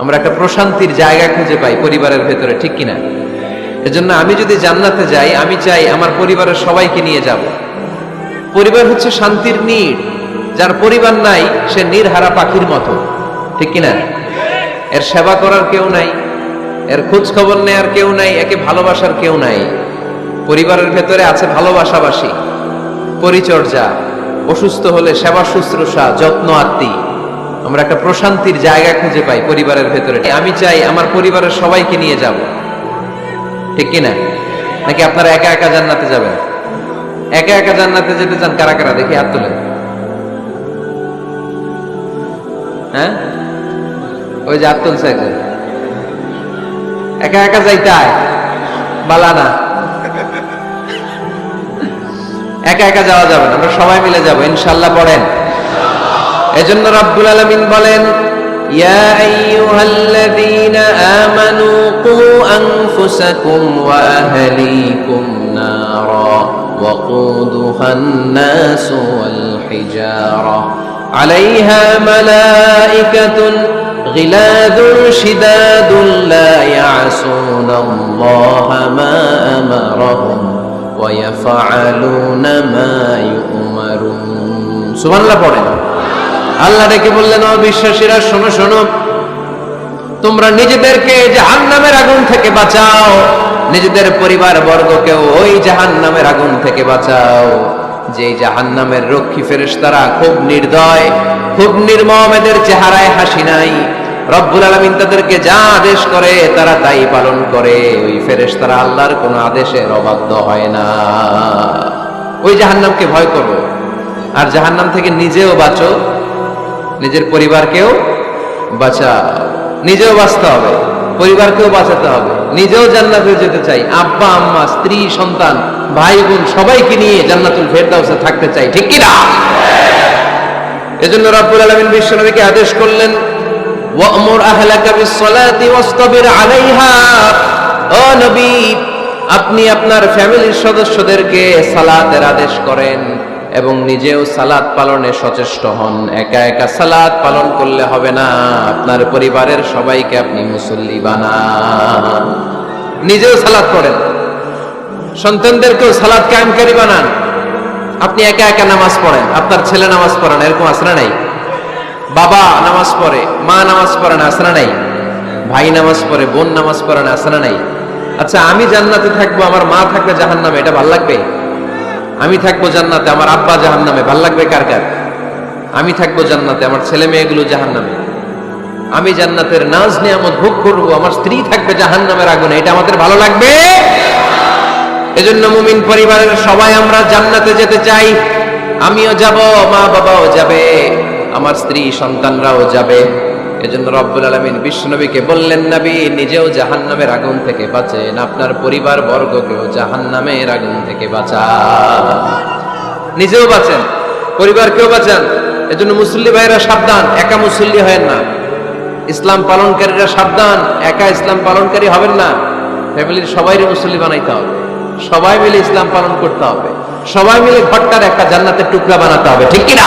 আমরা একটা প্রশান্তির জায়গা খুঁজে পাই পরিবারের ভেতরে, ঠিক কিনা? এজন্য আমি যদি জান্নাতে যাই, আমি চাই আমার পরিবারের সবাইকে নিয়ে যাব। পরিবার হচ্ছে শান্তির নীড়। যার পরিবার নাই, সে নির্হারা পাখির মতো। ঠিক কিনা? এর সেবা করার কেউ নাই, এর খোঁজ খবর নেয়ার কেউ নাই, একে ভালোবাসার কেউ নাই। পরিবারের ভেতরে আছে ভালোবাসাবাসী, পরিচর্যা, অসুস্থ হলে সেবা শুশ্রূষা, যত্ন আত্মি। আমরা একটা প্রশান্তির জায়গা খুঁজে পাই পরিবারের ভেতরে। আমি চাই আমার পরিবারের সবাইকে নিয়ে যাব। ঠিক কিনা? নাকি আপনারা একা একা জান্নাতে যাবেন? একা একা জান্নাতে যেতে চান কারা কারা? দেখি হাত তোলেন। হ্যাঁ? ওই যে তুলছে একজন। একা একা যাইতে আয়। বালা না। একা একা যাওয়া যাবে না। আমরা সবাই মিলে যাব। ইনশাল্লাহ পড়েন। এজন্য রাব্বুল আলামিন বলেন ইয়া আইয়ুহাল্লাযীনা আমানু কু আনফুসাকুম ওয়া আহলিকুম নারা وقودها الناس والحجارة عليها ملائكة غلاظ شداد لا يعصون الله ما أمرهم ويفعلون ما يؤمرون سبحان الله পড়েন আল্লাহ ডেকে বললেন অবিশ্বাসীরা শোনো শোনো। তোমরা নিজেদেরকে জাহান্নামের আগুন থেকে বাঁচাও। নিজেদের পরিবার বর্গকেও ওই জাহান্নামের আগুন থেকে বাঁচাও। যে জাহান্নামের রক্ষী ফেরেশতারা খুব নির্দয়, খুব নির্মম, এদের চেহারায় হাসি নাই। রব্বুল আলমিন তাদেরকে যা আদেশ করে, তারা তাই পালন করে। ওই ফেরেশতারা আল্লাহর কোনো আদেশের অবাধ্য হয় না। ওই জাহান্নামকে ভয় করো। আর জাহান্নাম থেকে নিজেও বাঁচো। নিজের পরিবারকেও বাঁচাও। নিজেও বাঁচতে হবে। পরিবারকেও বাঁচাতে হবে। নিজেও জান্নাতে যেতে চাই। আব্বা, আম্মা, স্ত্রী, সন্তান, ভাই, বোন সবাইকে নিয়ে জান্নাতুল ফেরদাউসে থাকতে চাই। ঠিক কি না এজন্য রাব্বুল আলামিন বিশ্বনবীকে আদেশ করলেন, ওয়ামুর আহলাকা বিসসালাতি ওয়াসতাবির আলাইহা। ও নবী, আপনি আপনার ফ্যামিলির সদস্যদেরকে সালাতের আদেশ করেন। এবং নিজেও সালাদ পালনে সচেষ্ট হন। একা একা সালাদ পালন করলে হবে না। আপনার পরিবারের সবাইকে আপনি মুসল্লি বানান। নিজেও সালাদ পড়েন। সন্তানদেরকেও সালাদ কায়েমকারী বানান। আপনি একা একা নামাজ পড়েন। আপনার ছেলে নামাজ পড়েন এরকম আসরা নাই। বাবা নামাজ পড়ে, মা নামাজ পড়েন আসরা নাই। ভাই নামাজ পড়ে, বোন নামাজ পড়েন আসরা নাই। আচ্ছা আমি জান্নাতে থাকব, আমার মা থাকবে জাহান্নামে, এটা ভালো লাগবে? আমি থাকব জান্নাতে, আমার আব্বা জাহান্নামে। ভালো লাগবে কার কার? আমি থাকব জান্নাতে, আমার ছেলে মেয়েগুলো জাহান্নামে। আমি জান্নাতের নাজ নিয়ামত ভোগ করব, আমার স্ত্রী থাকবে জাহান্নামের আগুনে। এটা আমাদের ভালো লাগবে? এজন্য মুমিন পরিবারের সবাই আমরা জান্নাতে যেতে চাই। আমিও যাব মা বাবাও যাবে, আমার স্ত্রী সন্তানরাও যাবে। এজন্য রব্বুল আলমিন বিশ্বনবীকে বললেন, নবী, নিজেও জাহান্নামের আগুন থেকে বাঁচেন। আপনার পরিবার বর্গকেও জাহান্নামের আগুন থেকে বাঁচান। নিজেও বাঁচেন, পরিবারকেও বাঁচান। এজন্য মুসল্লি ভাইরা সাবধান, একা মুসল্লি হয় না। ইসলাম পালনকারীরা সাবধান, একা ইসলাম পালনকারী হবেন না। ফ্যামিলির সবাইরে মুসল্লি বানাইতে হবে। সবাই মিলে ইসলাম পালন করতে হবে। সবাই মিলে ঘরটার একটা জান্নাতের টুকরা বানাতে হবে। ঠিক কিনা?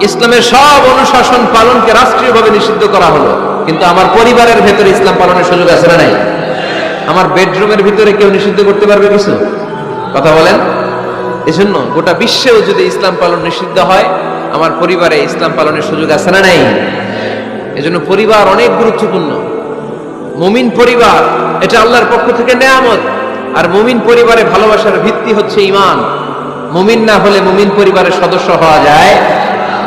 ইসলামের সব অনুশাসন পালনকে রাষ্ট্রীয়ভাবে নিষিদ্ধ করা হলো। কিন্তু আমার পরিবারের ভেতরে ইসলাম পালনের সুযোগ আছে না নাই? আমার বেডরুমের ভিতরে কেউ নিষিদ্ধ করতে পারবে কিছু? কথা বলেন। এজন্য গোটা বিশ্বেও যদি ইসলাম পালন নিষিদ্ধ হয়, আমার পরিবারে ইসলাম পালনের সুযোগ আছে না নাই? এজন্য পরিবার অনেক গুরুত্বপূর্ণ। মুমিন পরিবার, এটা আল্লাহর পক্ষ থেকে নেয়ামত। আর মুমিন পরিবারে ভালোবাসার ভিত্তি হচ্ছে ইমান মুমিন না হলে মুমিন পরিবারের সদস্য হওয়া যায়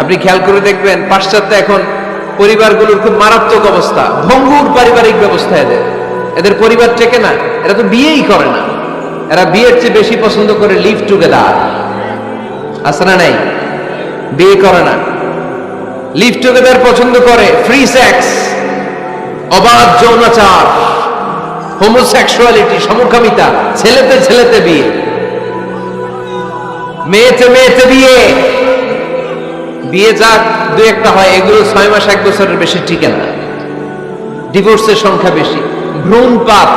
আপনি খেয়াল করে দেখবেন, পাশ্চাত্যে এখন পরিবারগুলোর খুব মারাত্মক অবস্থা। ভঙ্গুর পারিবারিক ব্যবস্থা এদের। এদের পরিবার টেকে না, এরা তো বিয়েই করে না। এরা বিয়ের চেয়ে বেশি পছন্দ করে লিভ টুগেদার আছে না নাই? বিয়ে করে না। লিভ টুগেদার পছন্দ করে ফ্রি সেক্স অবাধ যৌনাচার হোমোসেক্সুয়ালিটি সমকামিতা, ছেলেতে ছেলেতে বিয়ে। মেয়েতে মেয়েতে বিয়ে। বিয়ে যাক দু একটা হয়, এগুলো ছয় মাস, এক বছরের বেশি টিকে না। ডিভোর্সের সংখ্যা বেশি, ভ্রূণ পাপ,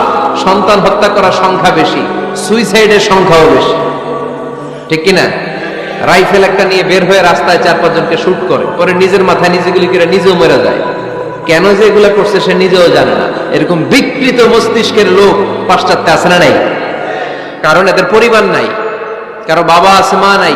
সন্তান হত্যা করার সংখ্যা বেশি সুইসাইডের সংখ্যাও বেশি। ঠিক কিনা? রাইফেল একটা নিয়ে বের হয়ে রাস্তায় চার পাঁচজনকে শুট করে, পরে নিজের মাথায় নিজে গুলি করে নিজেও মরে যায়। কেন যে এগুলা করছে সে নিজেও জানে না। এরকম বিকৃত মস্তিষ্কের লোক পাশ্চাত্যে আছে না নাই? কারণ এদের পরিবার নাই, কারও বাবা আছে, মা নাই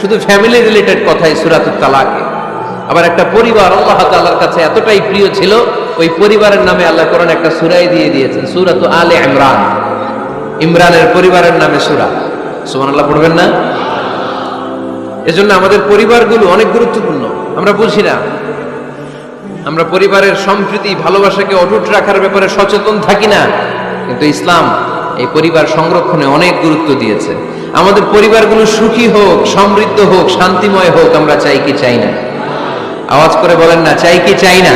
শুধু ফ্যামিলি রিলেটেড কথাই সুরাতুত তালাকে আবার একটা পরিবার, আল্লাহ তাআলার কাছে এতটাই প্রিয় ছিল, ওই পরিবারের নামে আল্লাহ কোরআন একটা সুরাই দিয়ে দিয়েছেন, সুরাত আলে ইমরান। ইমরানের পরিবারের নামে সুরা। সুবহানাল্লাহ, পড়বেন না? এজন্য আমাদের পরিবারগুলো অনেক গুরুত্বপূর্ণ। আমরা বুঝি না। আমরা পরিবারের সম্প্রীতি, ভালোবাসাকে অটুট রাখার ব্যাপারে সচেতন থাকি না। কিন্তু ইসলাম এই পরিবার সংরক্ষণে অনেক গুরুত্ব দিয়েছে। আমাদের পরিবারগুলো সুখী হোক, সমৃদ্ধ হোক, শান্তিময় হোক, আমরা চাই কি চাই না? আওয়াজ করে বলেন না, চাই কি চাই না?